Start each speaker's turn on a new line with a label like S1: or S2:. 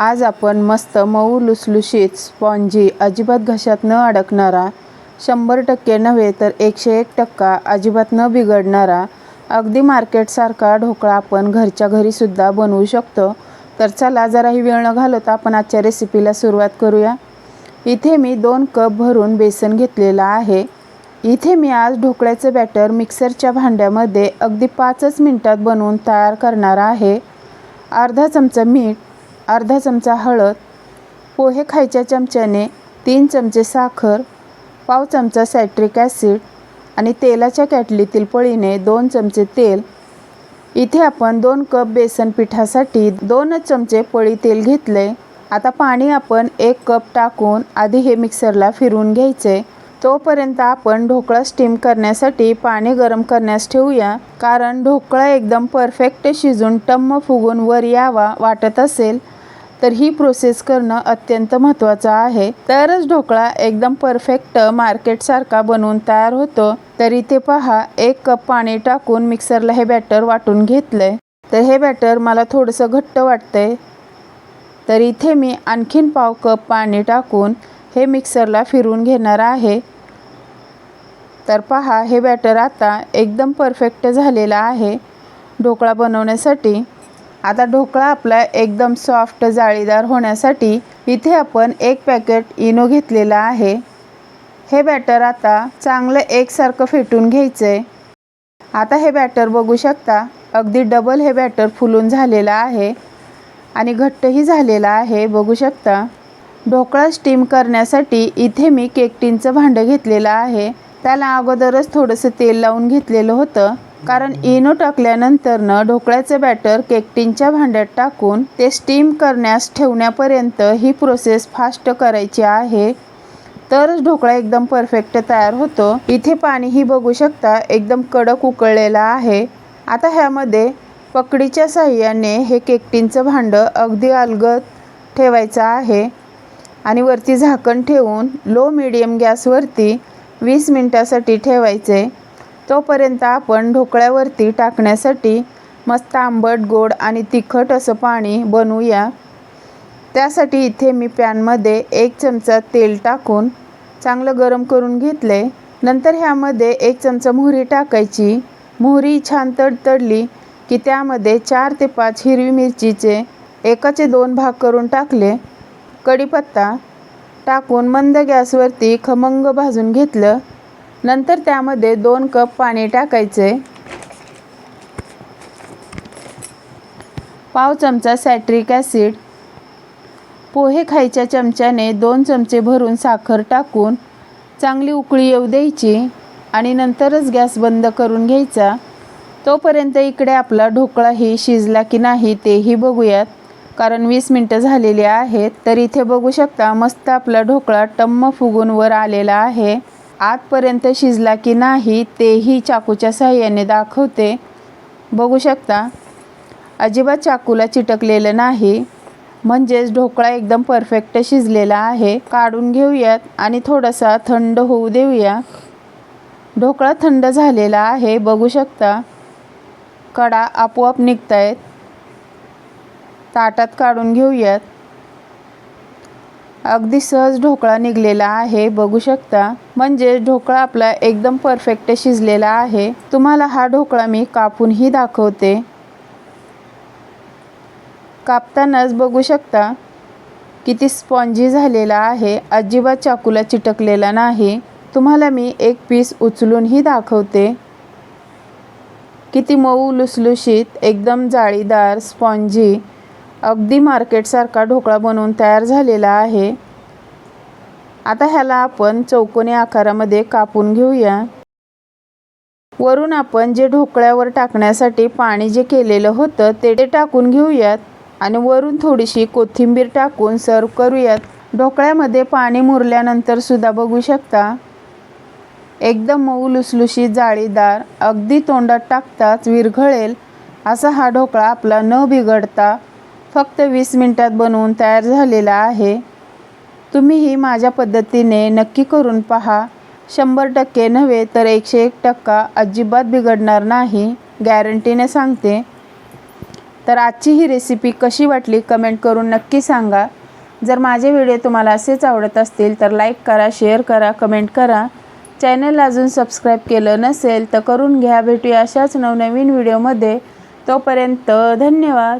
S1: आज आपण मस्त मऊ लुसलुशीत स्पॉन्जी अजिबात घशात न अडकणारा शंभर टक्के नव्हे तर एकशे एक टक्का अजिबात न बिघडणारा अगदी मार्केटसारखा ढोकळा आपण घरच्या घरीसुद्धा बनवू शकतो. तर चला जराही वेळ न घालवता आपण आजच्या रेसिपीला सुरुवात करूया. इथे मी दोन कप भरून बेसन घेतलेलं आहे. इथे मी आज ढोकळ्याचं बॅटर मिक्सरच्या भांड्यामध्ये अगदी पाचच मिनटात बनवून तयार करणार आहे. अर्धा चमचा मीठ अर्धा चमचा हळद पोहे खायच्या चमच्याने तीन चमचे साखर पाव चमचा सायट्रिक ॲसिड आणि तेलाच्या कॅटलीतील पळीने दोन चमचे तेल. इथे आपण दोन कप बेसन पिठासाठी दोनच चमचे पळी तेल घेतले. आता पाणी आपण एक कप टाकून आधी हे मिक्सरला फिरवून घ्यायचे. तोपर्यंत आपण ढोकळा स्टीम करण्यासाठी पाणी गरम करण्यास ठेवूया. कारण ढोकळा एकदम परफेक्ट शिजून टम्म फुगून वर यावा वाटत असेल. तर ही प्रोसेस करणं अत्यंत महत्त्वाचं आहे. तरच ढोकळा एकदम परफेक्ट मार्केटसारखा बनवून तयार होतो. तरी ते पहा एक कप पाणी टाकून मिक्सरला हे बॅटर वाटून घेतलंय. तर हे बॅटर मला थोडंसं घट्ट वाटतंय. तर इथे मी आणखीन पाव कप पाणी टाकून हे मिक्सरला फिरून घेणार आहे. तर पहा हे बॅटर आता एकदम परफेक्ट झालेलं आहे. ढोकळा बनवण्यासाठी आता ढोकळा आपला एकदम सॉफ्ट जाळीदार होण्यासाठी इथे आपण एक पॅकेट इनो घेतलेला आहे. हे बॅटर आता चांगलं एकसारखं फेटून घ्यायचं आहे आता हे बॅटर बघू शकता अगदी डबल हे बॅटर फुलून झालेलं आहे आणि घट्टही झालेला आहे बघू शकता. ढोकळा स्टीम करण्यासाठी इथे मी केकटीनचं भांडं घेतलेलं आहे. त्याला अगोदरच थोडंसं तेल लावून घेतलेलं होतं. कारण इनो टाकल्यानंतरनं ढोकळ्याचं बॅटर केकटींच्या भांड्यात टाकून ते स्टीम करण्यास ठेवण्यापर्यंत ही प्रोसेस फास्ट करायची आहे. तरच ढोकळा एकदम परफेक्ट तयार होतो. इथे पाणीही बघू शकता एकदम कडक उकळलेलं आहे. आता ह्यामध्ये पकडीच्या साह्याने हे केकटींचं भांडं अगदी अलगद ठेवायचं आहे. आणि वरती झाकण ठेवून लो मिडियम गॅसवरती वीस मिनटासाठी ठेवायचे. तोपर्यंत आपण ढोकळ्यावरती टाकण्यासाठी मस्त आंबट गोड आणि तिखट असं पाणी बनवूया. त्यासाठी इथे मी पॅनमध्ये एक चमचा तेल टाकून चांगलं गरम करून घेतले. नंतर ह्यामध्ये एक चमचा मोहरी टाकायची. मोहरी छान तडतडली की त्यामध्ये चार ते पाच हिरवी मिरचीचे एकाचे दोन भाग करून टाकले. कढीपत्ता टाकून मंद गॅसवरती खमंग भाजून घेतलं. नंतर त्यामध्ये दोन कप पाणी टाकायचे. पाव चमचा सॅट्रिक ॲसिड. पोहे खायच्या चमच्याने दोन चमचे भरून साखर टाकून चांगली उकळी येऊ द्यायची आणि नंतरच गॅस बंद करून घ्यायचा. तोपर्यंत इकडे आपला ढोकळाही शिजला की नाही तेही बघूयात. कारण वीस मिनटं झालेली आहेत तर इथे बघू शकता मस्त आपला ढोकळा टम्म फुगून वर आलेला आहे. आतपर्यंत शिजला की नाही तेही चाकूच्या साह्याने दाखवते. बघू शकता अजिबात चाकूला चिटकलेलं नाही. म्हणजेच ढोकळा एकदम परफेक्ट शिजलेला आहे. काढून घेऊयात आणि थोडासा थंड होऊ देऊया. ढोकळा थंड झालेला आहे. बघू शकता कडा आपोआप निघत आहेत ताटात काढून घेऊयात. अगदी सहज ढोकळा निघलेला आहे बघू शकता. म्हणजे ढोकळा आपला एकदम परफेक्ट शिजलेला आहे. तुम्हाला हा ढोकळा मी कापूनही दाखवते. कापतानाच बघू शकता किती स्पॉन्जी झालेला आहे. अजिबात चाकूला चिटकलेला नाही. तुम्हाला मी एक पीस उचलूनही दाखवते. किती मऊ लुसलुशीत एकदम जाळीदार स्पॉन्जी. अगदी मार्केटसारखा ढोकळा बनवून तयार झालेला आहे. आता ह्याला आपण चौकोनी आकारामध्ये कापून घेऊया. वरून आपण जे ढोकळ्यावर टाकण्यासाठी पाणी जे केलेलं होतं ते टाकून घेऊयात आणि वरून थोडीशी कोथिंबीर टाकून सर्व करूयात. ढोकळ्यामध्ये पाणी मुरल्यानंतर सुद्धा बघू शकता एकदम मऊ लुसलुशी जाळीदार अगदी तोंडात टाकताच विरघळेल असा हा ढोकळा आपला न बिघडता फक्त वीस मिनटात बनवून तयार झालेला आहे. तुम्हीही माझ्या पद्धतीने नक्की करून पहा. शंभर टक्के नव्हे तर एकशे एक टक्का अजिबात बिघडणार नाही गॅरंटीने सांगते. तर आजची ही रेसिपी कशी वाटली कमेंट करून नक्की सांगा. जर माझे व्हिडिओ तुम्हाला असेच आवडत असतील तर लाईक करा शेअर करा कमेंट करा. चॅनल अजून सबस्क्राईब केलं नसेल तर करून घ्या. भेटूया अशाच नवनवीन व्हिडिओमध्ये तोपर्यंत धन्यवाद.